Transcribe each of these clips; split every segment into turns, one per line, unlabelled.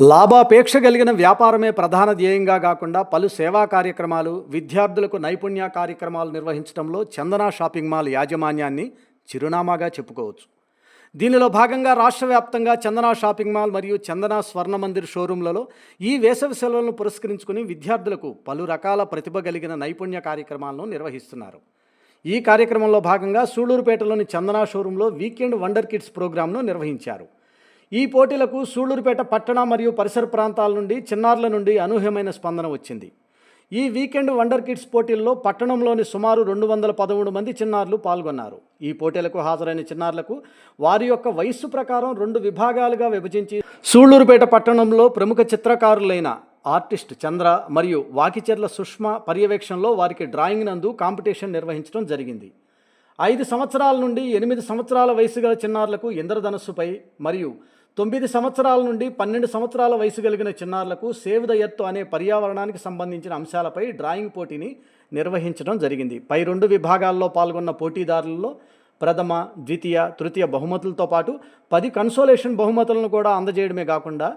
లాభాపేక్ష కలిగిన వ్యాపారమే ప్రధాన ధ్యేయంగా కాకుండా పలు సేవా కార్యక్రమాలు విద్యార్థులకు నైపుణ్య కార్యక్రమాలు నిర్వహించడంలో చందన షాపింగ్ మాల్ యాజమాన్యాన్ని చిరునామాగా చెప్పుకోవచ్చు. దీనిలో భాగంగా రాష్ట్ర వ్యాప్తంగా చందన షాపింగ్ మాల్ మరియు చందన స్వర్ణ మందిర్ షోరూంలలో ఈ వేసవి సెలవులను పురస్కరించుకుని విద్యార్థులకు పలు రకాల ప్రతిభ కలిగిన నైపుణ్య కార్యక్రమాలను నిర్వహిస్తున్నారు. ఈ కార్యక్రమంలో భాగంగా సూళ్ళూరుపేటలోని చందన షోరూంలో వీకెండ్ వండర్ కిడ్స్ ప్రోగ్రాంను నిర్వహించారు. ఈ పోటీలకు సూళ్ళూరుపేట పట్టణ మరియు పరిసర ప్రాంతాల నుండి చిన్నారుల నుండి అనూహ్యమైన స్పందన వచ్చింది. ఈ వీకెండ్ వండర్ కిడ్స్ పోటీల్లో పట్టణంలోని సుమారు రెండు వందల పదమూడు మంది చిన్నారులు పాల్గొన్నారు. ఈ పోటీలకు హాజరైన చిన్నారులకు వారి యొక్క వయస్సు ప్రకారం రెండు విభాగాలుగా విభజించి సూళ్ళూరుపేట పట్టణంలో ప్రముఖ చిత్రకారులైన ఆర్టిస్ట్ చంద్ర మరియు వాకిచెర్ల సుష్మా పర్యవేక్షణలో వారికి డ్రాయింగ్ నందు కాంపిటీషన్ నిర్వహించడం జరిగింది. ఐదు సంవత్సరాల నుండి ఎనిమిది సంవత్సరాల వయసు గల చిన్నారులకు ఇంద్రధనస్సుపై మరియు తొమ్మిది సంవత్సరాల నుండి పన్నెండు సంవత్సరాల వయసు కలిగిన చిన్నారులకు సేవ్ ద ఎర్త్ అనే పర్యావరణానికి సంబంధించిన అంశాలపై డ్రాయింగ్ పోటీని నిర్వహించడం జరిగింది. పై రెండు విభాగాల్లో పాల్గొన్న పోటీదారులలో ప్రథమ ద్వితీయ తృతీయ బహుమతులతో పాటు పది కన్సోలేషన్ బహుమతులను కూడా అందజేయడమే కాకుండా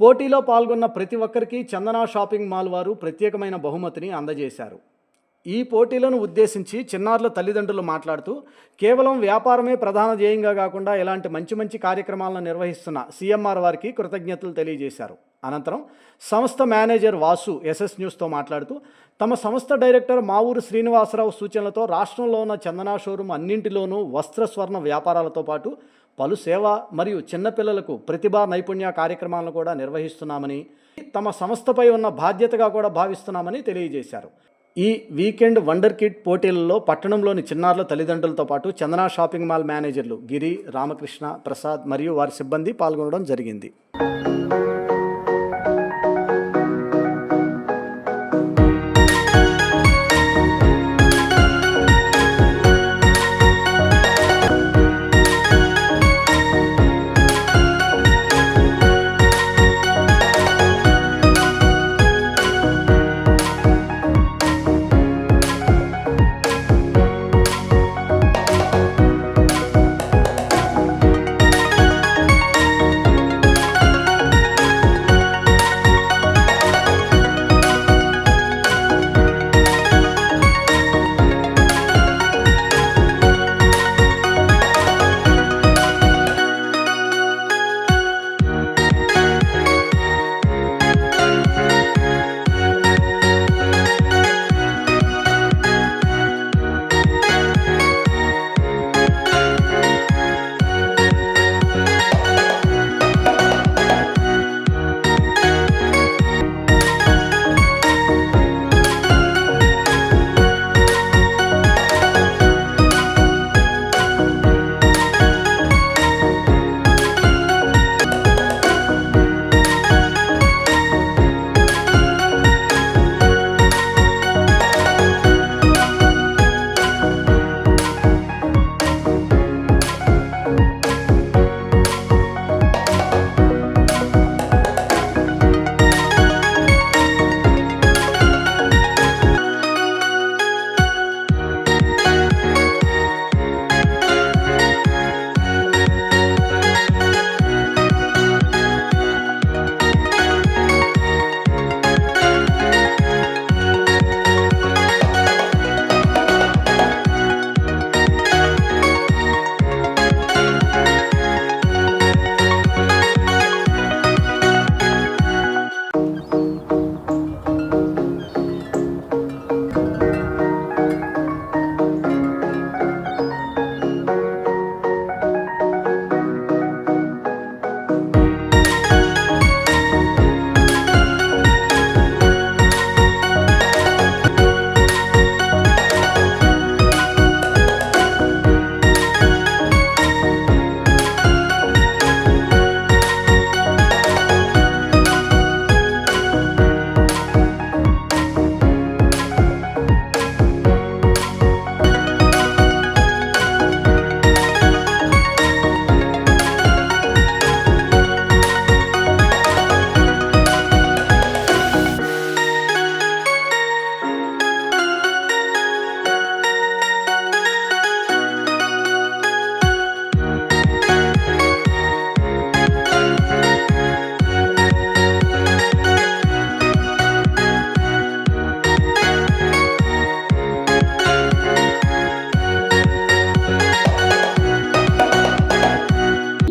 పోటీలో పాల్గొన్న ప్రతి ఒక్కరికి చందన షాపింగ్ మాల్ వారు ప్రత్యేకమైన బహుమతిని అందజేశారు. ఈ పోటీలను ఉద్దేశించి చిన్నారుల తల్లిదండ్రులు మాట్లాడుతూ కేవలం వ్యాపారమే ప్రధాన ధ్యేయంగా కాకుండా ఇలాంటి మంచి మంచి కార్యక్రమాలను నిర్వహిస్తున్న సీఎంఆర్ వారికి కృతజ్ఞతలు తెలియజేశారు. అనంతరం సంస్థ మేనేజర్ వాసు ఎస్ఎస్ న్యూస్తో మాట్లాడుతూ తమ సంస్థ డైరెక్టర్ మావూరు శ్రీనివాసరావు సూచనలతో రాష్ట్రంలో ఉన్న చందనా షోరూమ్ అన్నింటిలోనూ వస్త్ర స్వర్ణ వ్యాపారాలతో పాటు పలు సేవ మరియు చిన్నపిల్లలకు ప్రతిభా నైపుణ్య కార్యక్రమాలను కూడా నిర్వహిస్తున్నామని తమ సంస్థపై ఉన్న బాధ్యతగా కూడా భావిస్తున్నామని తెలియజేశారు. ఈ వీకెండ్ వండర్ కిడ్ పోటీలలో పట్టణంలోని చిన్నారుల తల్లిదండ్రులతో పాటు చందనా షాపింగ్ మాల్ మేనేజర్లు గిరి రామకృష్ణ ప్రసాద్ మరియు వారి సిబ్బంది పాల్గొనడం జరిగింది.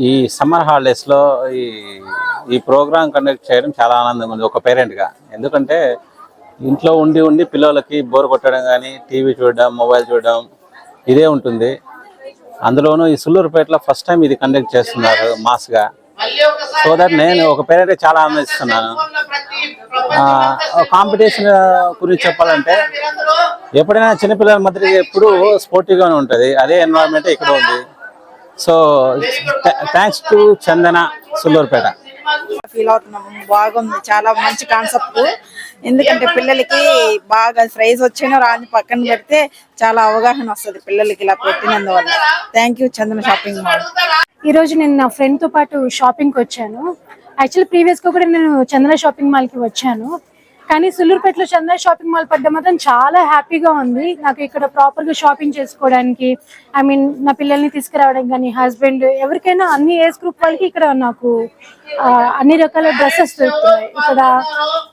ఈ సమ్మర్ హాలిడేస్లో ఈ ఈ ప్రోగ్రామ్ కండక్ట్ చేయడం చాలా ఆనందంగా ఉంది ఒక పేరెంట్గా ఎందుకంటే ఇంట్లో ఉండి ఉండి పిల్లలకి బోర్ కొట్టడం కానీ టీవీ చూడడం మొబైల్ చూడడం ఇదే ఉంటుంది. అందులోనూ ఈ సుల్లూరుపేటలో ఫస్ట్ టైం ఇది కండక్ట్ చేస్తున్నారు మాస్గా సో దట్ నేను ఒక పేరెంట్ చాలా ఆనందిస్తున్నాను. కాంపిటీషన్ గురించి చెప్పాలంటే ఎప్పుడైనా చిన్నపిల్లల మధ్య ఎప్పుడు స్పోర్టివ్గానే ఉంటుంది. అదే ఎన్వైరన్మెంట్ ఇక్కడ ఉంది. So thanks to Chandana Sullurpeta
feel అవుతున్నాము బాగుంది. చాలా మంచి కాన్సెప్ట్ ఎందుకంటే పిల్లలకి బాగా ప్రైజ్ వచ్చినా రాని పక్కన పెడితే చాలా అవగాహన వస్తుంది పిల్లలకి ఇలా పెట్టినందువల్ల. Thank you Chandana shopping mall
ఈ రోజు నేను నా ఫ్రెండ్తో పాటు షాపింగ్కి వచ్చాను. యాక్చువల్లీ ప్రీవియస్గా కూడా నేను చందన షాపింగ్ మాల్కి వచ్చాను. కానీ సుల్లూరుపేటలో చందన షాపింగ్ మాల్ పడ్డ మాత్రం చాలా హ్యాపీగా ఉంది. నాకు ఇక్కడ ప్రాపర్గా షాపింగ్ చేసుకోవడానికి ఐ మీన్ నా పిల్లల్ని తీసుకురావడం కానీ హస్బెండ్ ఎవరికైనా అన్ని ఏజ్ గ్రూప్ వాళ్ళకి ఇక్కడ నాకు అన్ని రకాల డ్రెస్సెస్ దొరుకుతాయి. ఇక్కడ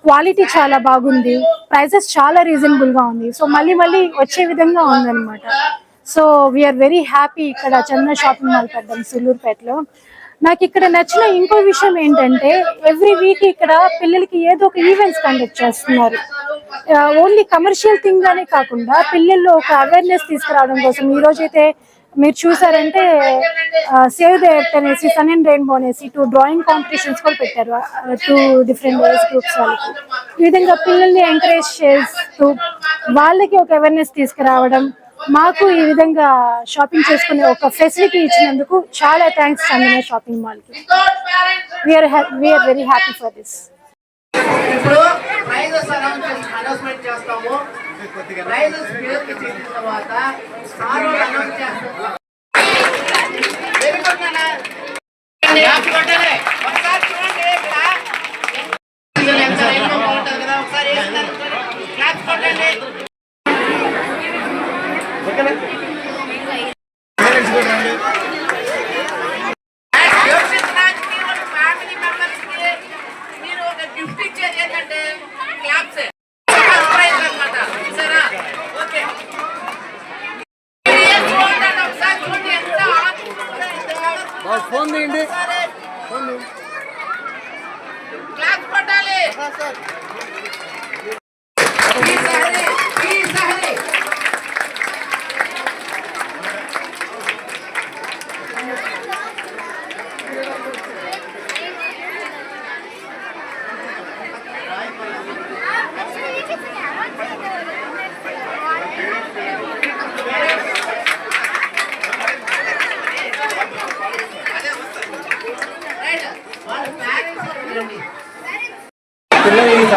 క్వాలిటీ చాలా బాగుంది. ప్రైసెస్ చాలా రీజనబుల్గా ఉంది. సో మళ్ళీ మళ్ళీ వచ్చే విధంగా ఉందన్నమాట. సో వీఆర్ వెరీ హ్యాపీ ఇక్కడ చంద్ర షాపింగ్ మాల్ పడ్డాం సుల్లూరుపేటలో. నాకు ఇక్కడ నచ్చిన ఇంకో విషయం ఏంటంటే ఎవ్రీ వీక్ ఇక్కడ పిల్లలకి ఏదో ఒక ఈవెంట్స్ కండక్ట్ చేస్తున్నారు. ఓన్లీ కమర్షియల్ థింగ్ గానే కాకుండా పిల్లల్లో ఒక అవేర్నెస్ తీసుకురావడం కోసం ఈ రోజు అయితే మీరు చూసారంటే సేవ్ ద ఎర్త్ అనేసి సన్ అండ్ రెయిన్బో అనేసి టూ డ్రాయింగ్ కాంపిటీషన్స్ కూడా పెట్టారు టూ డిఫరెంట్ ఏజ్ గ్రూప్స్ వాళ్ళకి. ఈ విధంగా పిల్లల్ని ఎంకరేజ్ చేస్తూ వాళ్ళకి ఒక అవేర్నెస్ తీసుకురావడం మాకు ఈ విధంగా షాపింగ్ చేసుకునే ఒక ఫెసిలిటీ ఇచ్చినందుకు చాలా థ్యాంక్స్ చందన షాపింగ్ మాల్కి. We are we are very happy for this
ఇప్పుడు ప్రైజెస్ అనౌన్స్ అనౌన్స్మెంట్ చేస్తాము. ప్రైజెస్ పేరుకి చేసిన తర్వాత సార్ వాళ్ళు అనౌన్స్ చేస్తారు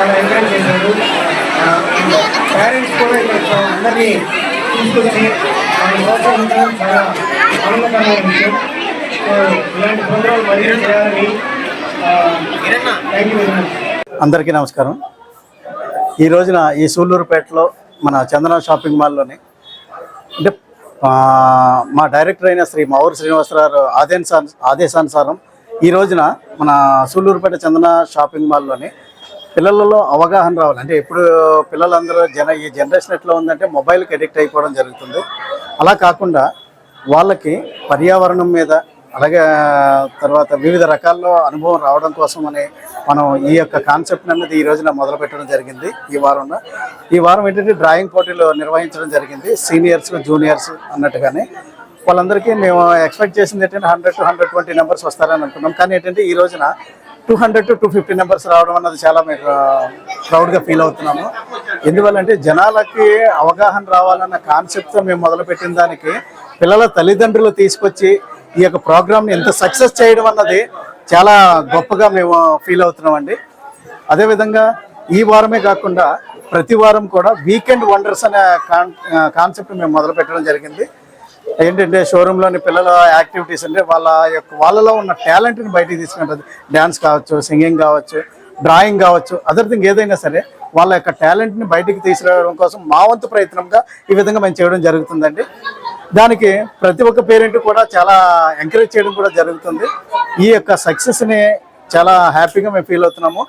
చాలా ఎంకరేజ్ చేశారు. పేరెంట్స్ కూడా ఇక్కడ అందరినీ తీసుకొచ్చి ప్రోత్సహించడం చాలా ఆనందకరమైన విషయం. ఇలాంటి ప్రోగ్రాం మళ్ళీ చేయాలని థ్యాంక్ యూ వెరీ మచ్
అందరికీ నమస్కారం. ఈ రోజున ఈ సూళ్ళూరుపేటలో మన చందన షాపింగ్ మాల్లోని అంటే మా డైరెక్టర్ అయిన శ్రీ మావూరు శ్రీనివాసరావు ఆదేశా ఆదేశానుసారం ఈ రోజున మన సూళ్ళూరుపేట చందన షాపింగ్ మాల్లోని పిల్లలలో అవగాహన రావాలి. అంటే ఇప్పుడు పిల్లలందరూ జన ఈ జనరేషన్ ఎట్లా ఉందంటే మొబైల్కి అడిక్ట్ అయిపోవడం జరుగుతుంది. అలా కాకుండా వాళ్ళకి పర్యావరణం మీద అలాగే తర్వాత వివిధ రకాల్లో అనుభవం రావడం కోసం అని మనం ఈ యొక్క కాన్సెప్ట్ అనేది ఈ రోజున మొదలు పెట్టడం జరిగింది ఈ వారంలో. ఈ వారం ఏంటంటే డ్రాయింగ్ పోటీలు నిర్వహించడం జరిగింది. సీనియర్స్ జూనియర్స్ అన్నట్టుగానే. వాళ్ళందరికీ మేము ఎక్స్పెక్ట్ చేసింది ఏంటంటే hundred to hundred twenty numbers వస్తారని అనుకున్నాం. కానీ ఏంటంటే ఈ రోజున two hundred to two fifty members రావడం అన్నది చాలా మేము ప్రౌడ్గా ఫీల్ అవుతున్నాము. ఎందువల్లంటే జనాలకి అవగాహన రావాలన్న కాన్సెప్ట్తో మేము మొదలుపెట్టిన దానికి పిల్లల తల్లిదండ్రులు తీసుకొచ్చి ఈ యొక్క ప్రోగ్రామ్ని ఎంత సక్సెస్ చేయడం అన్నది చాలా గొప్పగా మేము ఫీల్ అవుతున్నామండి. అదేవిధంగా ఈ వారమే కాకుండా ప్రతి వారం కూడా వీకెండ్ వండర్స్ అనే కాన్ కాన్సెప్ట్ మేము మొదలు పెట్టడం జరిగింది. ఏంటంటే షోరూంలోని పిల్లల యాక్టివిటీస్ అంటే వాళ్ళ యొక్క వాళ్ళలో ఉన్న టాలెంట్ని బయటికి తీసుకుంటుంది. డ్యాన్స్ కావచ్చు సింగింగ్ కావచ్చు డ్రాయింగ్ కావచ్చు అదర్ థింగ్ ఏదైనా సరే వాళ్ళ యొక్క టాలెంట్ని బయటికి తీసుకురావడం కోసం మా వంతు ప్రయత్నంగా ఈ విధంగా మేము చేయడం జరుగుతుందండి. దానికి ప్రతి ఒక్క పేరెంట్ కూడా చాలా ఎంకరేజ్ చేయడం కూడా జరుగుతుంది. ఈ యొక్క సక్సెస్ని చాలా హ్యాపీగా మేము ఫీల్ అవుతున్నాము.